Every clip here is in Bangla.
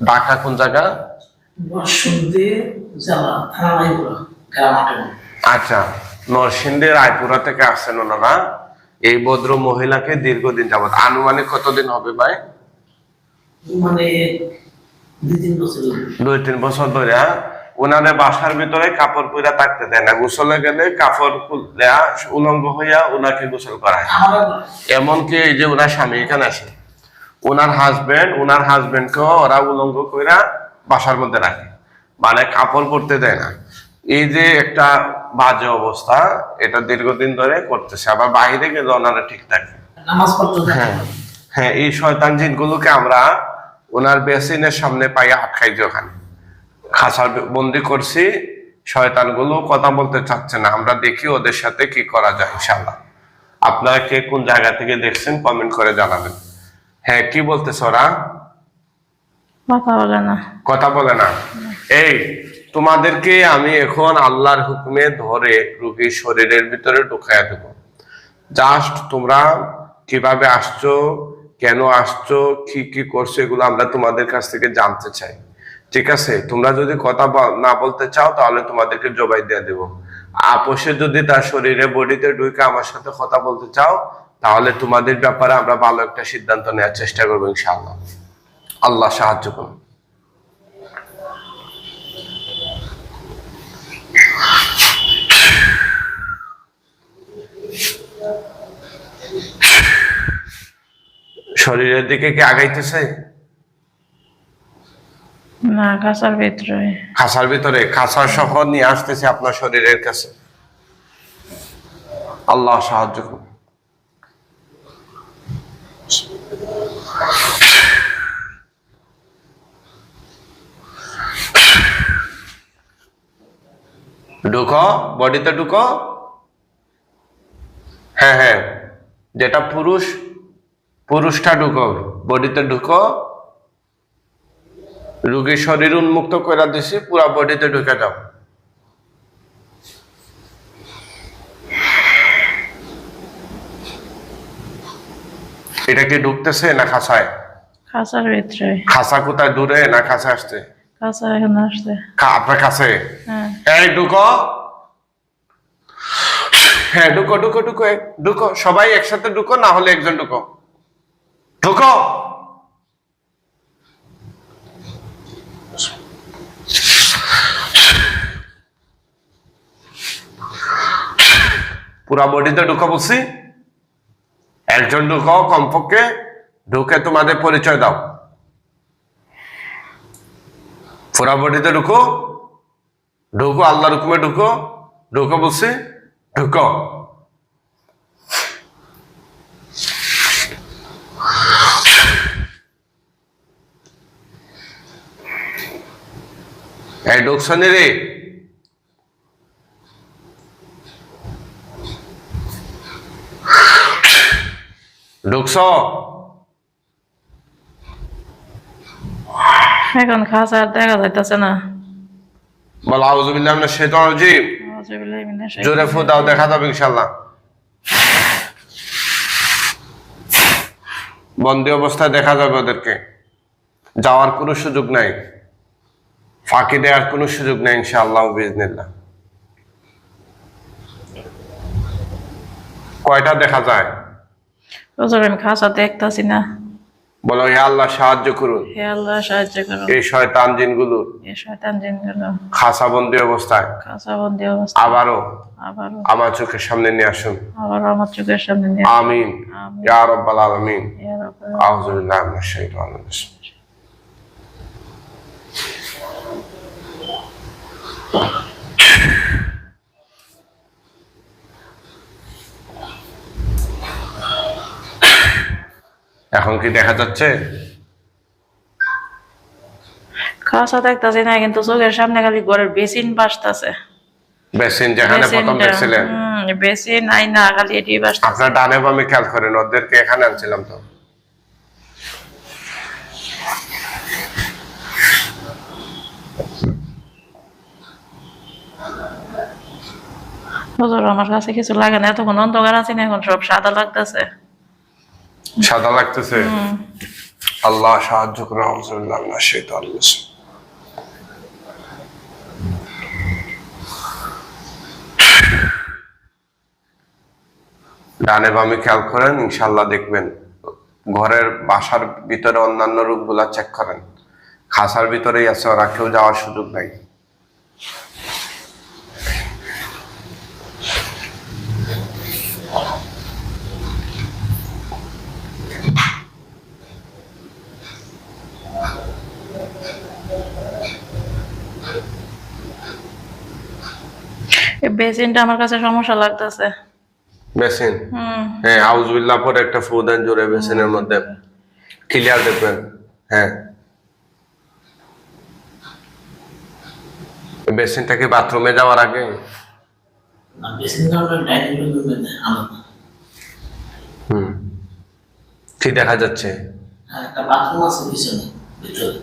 ঢাকা কোন জায়গা? আচ্ছা নরসিংদী রায়পুরা থেকে আসছেন ওনারা। এই ভদ্র মহিলাকে দীর্ঘদিন যাবত আনুমানিক কতদিন হবে ভাই? মানে দুই তিন বছর ধরে। হ্যাঁ? ওনাদের বাসার ভিতরে কাপড় পুরা থাকতে দেয় না। গোসলে গেলে কাপড় খুলে উলঙ্গ হইয়া ওনাকে গোসল করায়। এমনকি এই যে ওনার স্বামী এখানে আসে ওনার হাজবেন্ড ওনার হাজবেন্ডকেও ওরা উলঙ্গ কইরা বাসার মধ্যে রাখে। মানে কাপড় পরতে দেয় না। এই যে একটা বাজে অবস্থা এটা দীর্ঘদিন ধরে করতেছে। আবার বাইরে গেলে ওনারা ঠিক থাকে। হ্যাঁ হ্যাঁ এই শয়তান জিনগুলোকে আমরা ওনার বেসিনের সামনে পাইয়া আটকাই ওখানে খাসার বন্দি করছি শয়তানগুলো কথা বলতে চাচ্ছে না। আমরা দেখি ওদের সাথে কি করা যায় ইনশাল্লাহ আপনারা কে কোন জায়গা থেকে দেখছেন কমেন্ট করে জানাবেন। হ্যাঁ কি বলতেছ ওরা? কথা বলে না। কথা বলে না। এই তোমাদেরকে আমি এখন আল্লাহর হুকুমে ধরে রোগীর শরীরের ভিতরে ঢুকাইয়া দেব। জাস্ট তোমরা কীভাবে আসছো কেন আসছো কি কি করছ এগুলো আমরা তোমাদের কাছ থেকে জানতে চাই। ঠিক আছে? তোমরা যদি কথা না বলতে চাও তাহলে তোমাদেরকে জবাই দিয়ে দেবো। আপোষে যদি তার শরীরে বডিতে ঢুকে আমার সাথে কথা বলতে চাও তাহলে তোমাদের ব্যাপারে আমরা ভালো একটা সিদ্ধান্ত নেওয়ার চেষ্টা করব ইনশাআল্লাহ। আল্লাহ সাহায্য করুন। শরীরের দিকে কি আগাইতেছে? না কাঁচার ভিতরে। খাসার ভিতরে? খাসার সহ নিয়ে আসতেছে আপনার শরীরের কাছে। আল্লাহ সাহায্য করুন। ঢুকো বডিতে ঢুকো। হ্যাঁ হ্যাঁ। যেটা পুরুষ, পুরুষটা ঢুকো। বডিতে ঢুকো। রোগীর শরীর উন্মুক্ত করে দিছি, পুরা বডিতে ঢুকে যাও। এটা কি ঢুকতেছে না খাসায় কাঁচার ভিতরে খাসা কোথায় দূরে না কাছে আসছে? কাঁচা এখানে আসছে। আপনার কাছে? হ্যাঁ। এই ঢুকো। হ্যাঁ ঢুকো ঢুকো ঢুকো ঢুকো। সবাই একসাথে ঢুকো না হলে একজন ঢুকো। ঢুকো। পুরা বডিতে ঢুকো বলছি। একজন ঢুকো কমপক্ষে ঢুকে তোমাদের পরিচয় দাও। পুরা বডিতে ঢুকো ঢুকো আল্লাহ রুকুমে ঢুকো ঢুকো বলছি, ঢুকো। এই ঢুকছনি রে ঢুকছ এখন আর দেখা যাইতেছে না। বল আউজুবিল্লাহ মিনাশ শাইতানির রাজিম। মিনাশ শাইতানির জোরে ফু দাও দেখা যাবে ইনশাল্লাহ বন্দি অবস্থায় দেখা যাবে ওদেরকে। যাওয়ার কোনো সুযোগ নাই। ফাঁকি দেওয়ার কোনো সুযোগ নাই ইনশাআল্লাহ বিজনিল্লাহ কয়টা দেখা যায়? হুজুর আমি খাঁচা দেখতাছি না। বলো হে আল্লাহ সাহায্য করুন। হে আল্লাহ সাহায্য করো এই শয়তান জিনগুলো এ শয়তান জিনগুলো। খাসা বন্দি অবস্থায়। খাঁচা বন্দি অবস্থা আবারও আবারও। আমার চোখের সামনে নিয়ে আসুন। আবার আমার চোখের সামনে নিয়ে আমিন। আমিন। ইয়া রাব্বাল আলামিন। ইয়া রাব্বাল আউযু বিল্লাহি মিনাশ শাইতানির রাজিম। এখন কি দেখা যাচ্ছে? খাঁচা দেখতাছি না কিন্তু চোখের সামনে খালি ঘরের বেসিন বাসতাছে। বেসিন যেখানে প্রথম দেখছিলেন? বেসিন আই না খালি এটি বাসতাছে। আপনার ডানে বামে খেয়াল করেন ওদেরকে এখানে আনছিলাম তো। আমার কাছে কিছু লাগে না এতক্ষণ অন্ধকার আছে না এখন সব সাদা লাগতেছে। সাদা লাগতেছে। আল্লাহ সাহায্য করে না সেটা আল্লাহ ডানে বামে খেয়াল করেন ইনশাল্লাহ দেখবেন ঘরের বাসার ভিতরে অন্যান্য রূপগুলা চেক করেন। খাসার ভিতরেই আছে, ওরা কেউ যাওয়ার সুযোগ নাই। এই বেসিনটা আমার কাছে সমস্যা লাগতেছে। বেসিন? হ্যাঁ আউজবিল্লাহ পরে একটা ফু দেন জোরে বেসিনের মধ্যে ক্লিয়ার দেখবেন হ্যাঁ। বেসিনটা কি বাথরুমে যাওয়ার আগে? হুম। কি দেখা যাচ্ছে? আর একটা বাথরুম আছে পিছনে ভিতরে।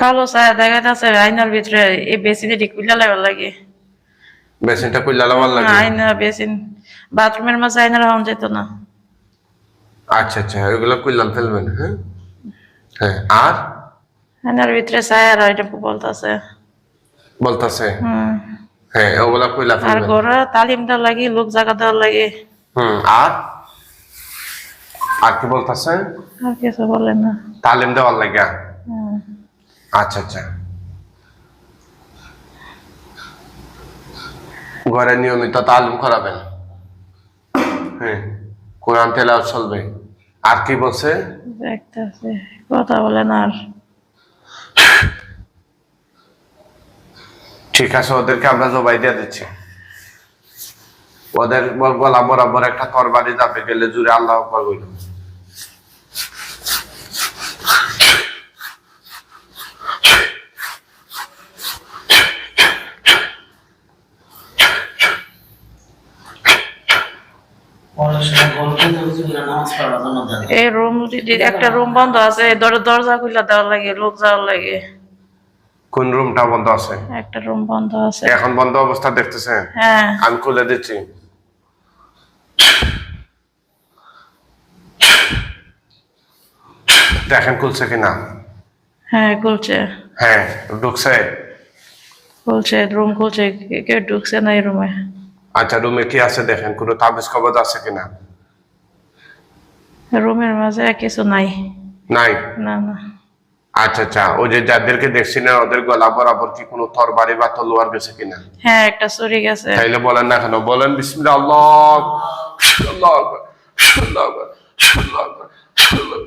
কালো ছায়া দেখা যাচ্ছে আইনার ভিতরে এই বেসিনে ঢিকুলা লাগার লাগে। বেসিনটা কইলা লাগার লাগে? আয়না বেসিন। বাথরুমের মাঝে আয়নার হওয়া যেত না। আচ্ছা আচ্ছা ওইগুলো কইলাম ফেলবেন হ্যাঁ? হ্যাঁ আর? আয়নার ভিতরে ছায়া আর এটা বলতেছে। বলতাছে? হুম। হ্যাঁ ওগুলা কইলা আর ফেলবেন। ঘরে তালিম দেওয়ার লাগে লোক জায়গা দেওয়ার লাগে। হুম আর? আর কি বলতাছে? আর কিছু বলে না। তালিম দেওয়ার লাগা? হুম। আচ্ছা আচ্ছা। ঘরে নিয়মিত তালিম করাবেন। হ্যাঁ কোরআন তেলাওয়াত চলবে। আর কি বলছে? কথা বলে না আর। ঠিক আছে ওদেরকে আমরা জবাই দিয়ে দিচ্ছি। ওদের গলা বরাবর একটা তরবারি যাবে গেলে জুড়ে আল্লাহ আকবার পরের সময় গল্প হুজুরা নামাজ পড়ার জন্য দেন এই রুম একটা রুম বন্ধ আছে দর- দরজা খুলে দেওয়ার লাগে লোক যাওয়ার লাগে। কোন রুমটা বন্ধ আছে? একটা রুম বন্ধ আছে। এখন বন্ধ অবস্থা দেখতেছেন হ্যাঁ। আমি খুলে দিচ্ছি। দেখেন খুলছে কিনা? হ্যাঁ খুলছে। হ্যাঁ ঢুকছে। খুলছে রুম খুলছে কে- কেউ ঢুকছে না এই রুমে। আচ্ছা রুমে কি আছে দেখেন? কোনো তাবিজ কবজ আছে কিনা? রুমের মাঝে কিছু নাই। নাই? না না। আচ্ছা আচ্ছা। ওই যে যাদেরকে দেখছিলেন ওদের গলা বরাবর কি কোনো তরবারি বা তলোয়ার গেছে কিনা? হ্যাঁ একটা চুরি গেছে। তাইলে বলেন না কেন? বলেন বিসমিল্লাহ আল্লাহ আল্লাহ আল্লাহ আল্লাহ।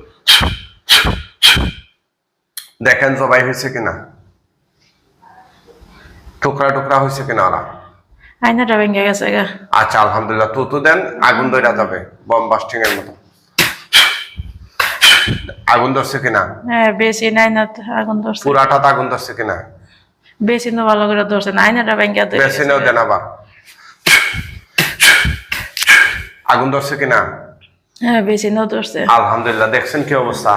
দেখেন জবাই হয়েছে কিনা? টুকরা টুকরা হয়েছে কিনা ওরা? আয়নাটা ভেঙে গেছে আচ্ছা আলহামদুলিল্লাহ। তুতু দেন আগুন ধরা যাবে বম বাস্টিং এর মতো। আগুন ধরছে কিনা? হ্যাঁ বেশি নাই না আগুন ধরছে। পুরাটাতে আগুন ধরছে কিনা? বেশি না ভালো করে ধরছে না ভেঙে ধরে বেছে নেও দেন আবার আগুন ধরছে কিনা? হ্যাঁ বেশি ধরছে। আলহামদুলিল্লাহ দেখছেন কি অবস্থা?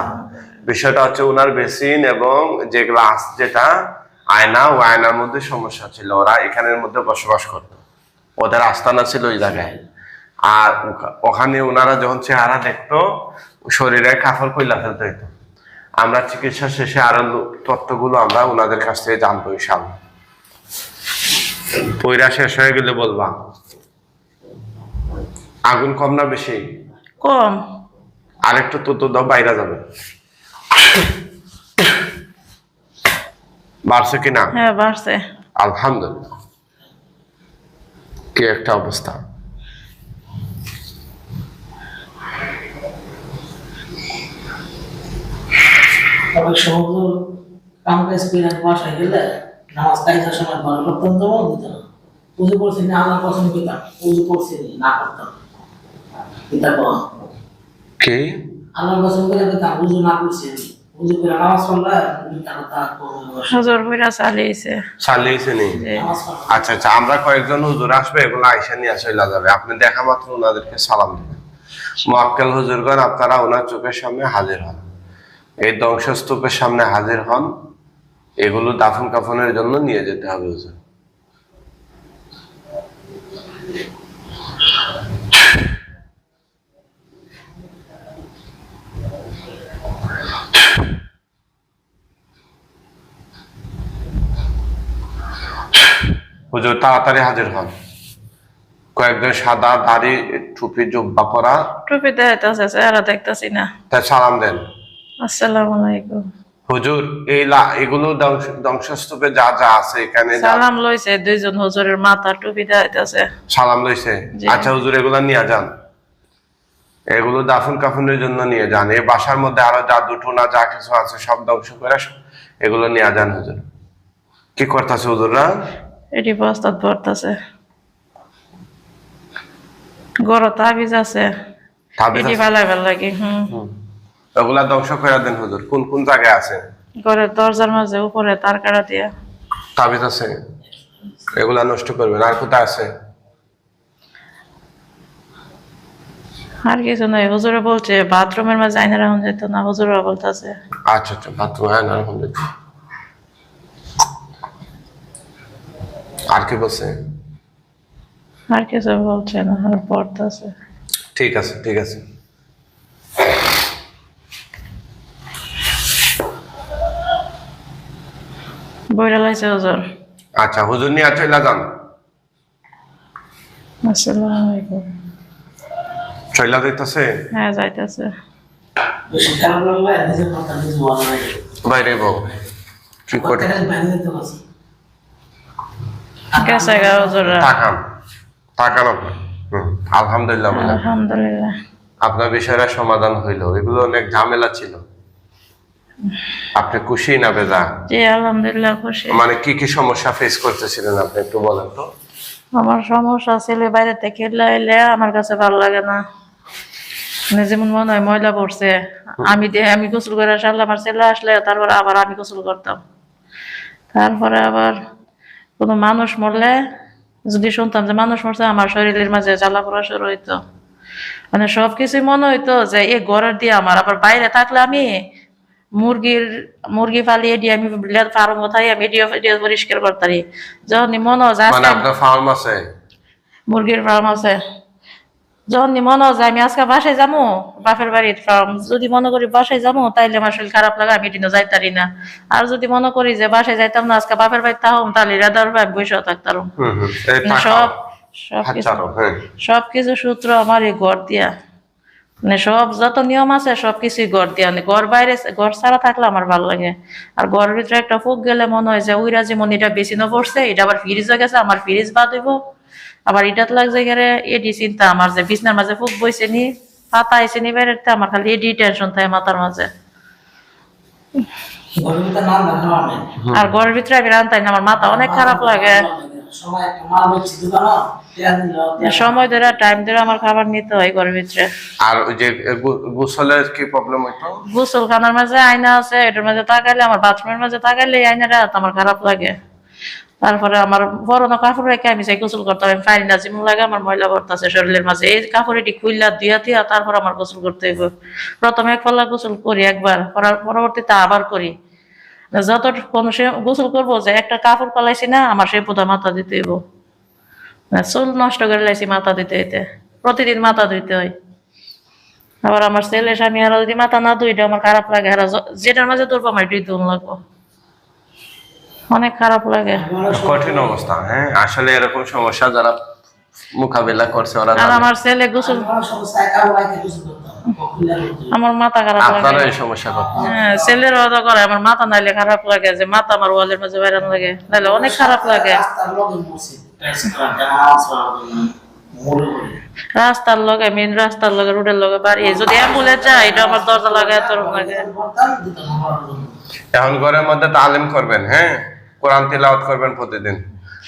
বিষয়টা হচ্ছে ওনার বেসিন এবং যে গ্লাস যেটা আয়না ও আয়নার মধ্যে সমস্যা ছিল। ওরা এখানের মধ্যে বসবাস করত। ওদের আস্তানা ছিল ওই জায়গায়। আর ওখানে ওনারা যখন চেহারা দেখতো শরীরে কাফর কইলা ফেলতে হইতো। আমরা চিকিৎসা শেষে আরও লো- তথ্যগুলো আমরা ওনাদের কাছ থেকে জানব ইনশাল্লাহ পইরা শেষ হয়ে গেলে বলবা। আগুন কম না বেশি? কম। আরেকটু তো তো দাও বাইরে যাবে। বাড়ছে কিনা? হ্যাঁ বাড়ছে। আলহামদুলিল্লাহ। কি একটা অবস্থা। কাম কাজ করে বাসায় গেলে নামাজ কাইজার সময় ঘরে করতাম তো দিত না। পুজো করছি না আল্লাহ পছন্দ পুজো করছি না করতাম। কি? আল্লাহ পছন্দ করে পুজো না করছি পুজো করে নামাজ পড়লে তারা তা চালিয়েছে। চালিয়েছে নি? যে নামাজ পড়া। আচ্ছা আচ্ছা আমরা কয়েকজন হুজুর আসবে এগুলো আইসা নিয়ে আসলে যাবে। আপনি দেখা মাত্র ওনাদেরকে সালাম দেবেন। মোয়াক্কেল হুজুরগণ আপনারা ওনার চোখের সামনে হাজির হন। এই ধ্বংসস্তূপের সামনে হাজির হন। এগুলো দাফন কাফনের জন্য নিয়ে যেতে হবে হুজুর। তাড়াতাড়ি হাজির হন। কয়েকজন সাদা দাড়ি টুপি জুব্বা পরা। টুপি দেখতেছে দেখতেছি না। তা সালাম দেন। আসসালামু আলাইকুম। হুজুর এই এগুলো ধ্বংসস্তূপে যা যা আছে এখানে সালাম লইছে দুইজন হুজুরের মাথা টুপি দেখাইতেছে সালাম লইছে? আচ্ছা হুজুর এগুলো নিয়ে যান। এগুলো দাফন কাফনের জন্য নিয়ে যান। এই বাসার মধ্যে আরও জাদু টোনা যা কিছু আছে সব ধ্বংস করে এগুলো নিয়ে যান হুজুর। কি করতেছে হুজুররা? এটি বস্তাত ভরতাছে গড় তাবিজ আছে। এটি ভালো ভালো লাগে হুম। এগুলা ধ্বংস করে দেন হুজুর। কোন কোন জায়গায় আছে? ঘরের দরজার মাঝে উপরে তার কাটা দিয়া। তাবিজ আছে? এগুলা নষ্ট করবেন। আর কোথায় আছে? আর কিছু নাই। হুজুরে বলছে বাথরুমের মাঝে আইনা রাখুন যেত না। হুজুরা বলতেছে। আচ্ছা আচ্ছা বাথরুম হ্যাঁ না আলহামদুলিল্লাহ আর কি বলছে? আর কিছু বলছে না আর পড়তেছে। ঠিক আছে ঠিক আছে। বইরা লাইছে হুজুর। আচ্ছা হুজুর নিয়ে চলে যান। আসসালামু আলাইকুম। চলে যাইতেছে? হ্যাঁ যাইতেছে। বাইরে বউ কি করে? তাকান তাকান আলহামদুলিল্লাহ। আলহামদুলিল্লাহ। আপনার বিষয়টা সমাধান হইল। এগুলো অনেক ঝামেলা ছিল। আপনি খুশি না বেজা জি আলহামদুলিল্লাহ খুশি। মানে কি কি সমস্যা ফেস করতেছিলেন আপনি একটু বলেন তো। আমার সমস্যা ছেলে বাইরে থেকে এলে আমার কাছে ভালো লাগে না। মানে যেমন মনে হয় ময়লা পড়ছে আমি আমি গোসল করে আসলে আমার ছেলে আসলে তারপরে আবার আমি গোসল করতাম। তারপরে আবার কোনো মানুষ মরলে যদি শুনতাম যে মানুষ মরছে আমার শরীরের মাঝে জ্বালা পড়া শুরু হইতো। মানে সব কিছুই মনে হইতো যে এই ঘরের দিয়ে আমার আবার বাইরে থাকলে আমি মুরগির মুরগি দিয়ে আমি ফার্ম কোথায় আমি এডিও এডিও পরিষ্কার করতারি যখন মনে হয় যে মানে আপনার ফার্ম আছে? মুরগির ফার্ম আছে। যখন মনে হয় আমি আজকে বাসায় যাব বাপের বাড়ির ফার্ম যদি মনে করি বাসায় যাব তাইলে আমার শরীর খারাপ লাগে আমি দিনও যাইতারি না। আর যদি মনে করি যে বাসায় যাইতাম না আজকে বাপের বাড়িতে তাহম তাহলে রেদার ভাই বসে থাকতাম সব সব কিছু হ্যাঁ সব কিছু সূত্র আমার এই ঘর দিয়া। মানে সব যত নিয়ম আছে সব কিছুই ঘর দিয়া মানে ঘর বাইরে ঘর ছাড়া থাকলে আমার ভালো লাগে। আর ঘরের ভিতরে একটা ফুক গেলে মনে হয় যে ওইরা যেমন এটা বেশি না পড়ছে এটা আবার ফ্রিজ হয়ে গেছে আমার ফ্রিজ বাদ হইব। আবার এটাত লাগছে গেলে এডি চিন্তা আমার যে বিছনার মাঝে ফুক বইছে নি পাতা আইছে নি বেরোতে আমার খালি এডি টেনশন থাকে মাথার মাঝে। আর ঘরের ভিতরে আমি রান্তাই না আমার মাথা অনেক খারাপ লাগে। সময় ধরে টাইম ধরে আমার খাবার নিতে হয় ঘরের ভিতরে। আর ওই যে গোসলের কি প্রবলেম হইতো? গোসলখানার মাঝে আয়না আছে এটার মাঝে তাকাইলে আমার বাথরুমের মাঝে তাকাইলে এই আয়নাটা আমার খারাপ লাগে। তারপরে আমার বড়নো কাপড় রেখে আমি সেই গোসল করতে আমি পারি না যেমন লাগে আমার ময়লা করতেছে শরীরের মাঝে। এই কাপড় এটি খুললা ধুয়া দিয়া তারপর আমার গোসল করতে হইব। প্রথমে এক পাল্লা গোসল করি একবার করার পরবর্তীতে আবার করি। যত কোন সে গোসল করব যে একটা কাপড় পালাইছি না আমার সেই পোতা মাথা দিতে হইব। না, চুল নষ্ট করে লাইছি মাথা দিতে হইতে। প্রতিদিন মাথা ধুইতে হয়। আবার আমার ছেলে স্বামী হারা যদি মাথা না ধুই এটা আমার খারাপ লাগে। হারা যেটার মাঝে ধরবো আমার এটাই ধুন লাগবো। অনেক খারাপ লাগে। কঠিন অবস্থা হ্যাঁ? আসলে এরকম সমস্যা যারা মোকাবিলা করছে ওরা আমার ছেলে গোসল আমার মাথা খারাপ লাগে। এই সমস্যা হ্যাঁ ছেলের কথা করে আমার মাথা নাইলে খারাপ লাগে যে মাথা আমার ওয়ালের মাঝে বাইরান লাগে নাইলে অনেক খারাপ লাগে। রাস্তার লগে মেন রাস্তার লগে রোডের লগে বাড়ি যদি অ্যাম্বুলেন্স যায় এটা আমার দরজা লাগে এত লাগে। এখন ঘরের মধ্যে তালিম করবেন হ্যাঁ? কোরআন তিলাওয়াত করবেন প্রতিদিন।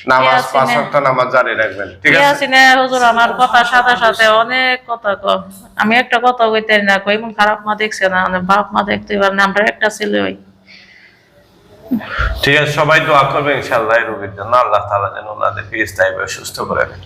নামাজ পাঁচ ওয়াক্ত নামাজ জারি রাখবেন ঠিক আছে? হুজুর আমার কথা সাথে সাথে অনেক কথা কো আমি একটা কথা কইতে না কই এমন খারাপ মা দেখছে না মানে বাপ মা দেখতে পারে না আমরা একটা ছেলে হই। ঠিক আছে সবাই দোয়া করবে ইনশাআল্লাহ এই রোগীর জন্য আল্লাহ তাআলা যেন স্থায়ীভাবে সুস্থ করে দেন